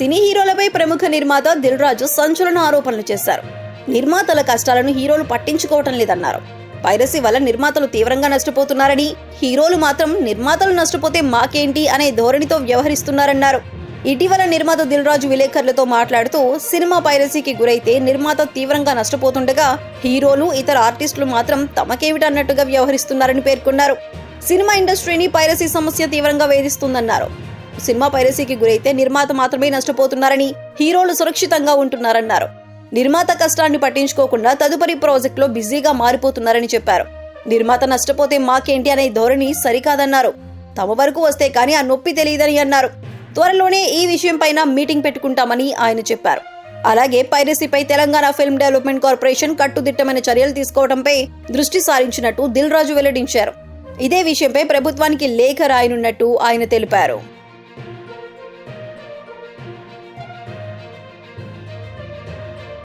సినీ హీరోలపై ప్రముఖ నిర్మాత దిల్ రాజు సంచలన ఆరోపణలు చేశారు. నిర్మాతల కష్టాలను హీరోలు పట్టించుకోవటం లేదన్నారు. పైరసీ వల్ల నిర్మాతలు తీవ్రంగా నష్టపోతున్నారని హీరోలు మాత్రం నిర్మాతలు నష్టపోతే మాకేంటి అనే ధోరణితో వ్యవహరిస్తున్నారన్నారు. ఇటీవల నిర్మాత దిల్ రాజు విలేకరులతో మాట్లాడుతూ సినిమా పైరసీకి గురైతే నిర్మాత తీవ్రంగా నష్టపోతుండగా హీరోలు ఇతర ఆర్టిస్టులు మాత్రం తమకేమిటన్నట్టుగా వ్యవహరిస్తున్నారని పేర్కొన్నారు. సినిమా ఇండస్ట్రీని పైరసీ సమస్య తీవ్రంగా వేధిస్తుందన్నారు. సినిమా పైరసీకి గురైతే నిర్మాత మాత్రమే నష్టపోతున్నారని హీరోలు సురక్షితంగా ఉంటున్నారన్నారు. నిర్మాత కష్టాన్ని పట్టించుకోకుండా తదుపరి ప్రాజెక్టులో బిజీగా మారిపోతున్నారని చెప్పారు. నిర్మాత నష్టపోతే మాకేంటి అనే ధోరణి సరికాదన్నారు. తమ వరకు వస్తే కానీ ఆ నొప్పి తెలియదని అన్నారు. త్వరలోనే ఈ విషయంపైన మీటింగ్ పెట్టుకుంటామని ఆయన చెప్పారు. అలాగే పైరసీపై తెలంగాణ ఫిల్మ్ డెవలప్మెంట్ కార్పొరేషన్ కట్టుదిట్టమైన చర్యలు తీసుకోవడంపై దృష్టి సారించినట్టు దిల్ రాజు వెల్లడించారు. ఇదే విషయంపై ప్రభుత్వానికి లేఖ రాయనున్నట్టు ఆయన తెలిపారు.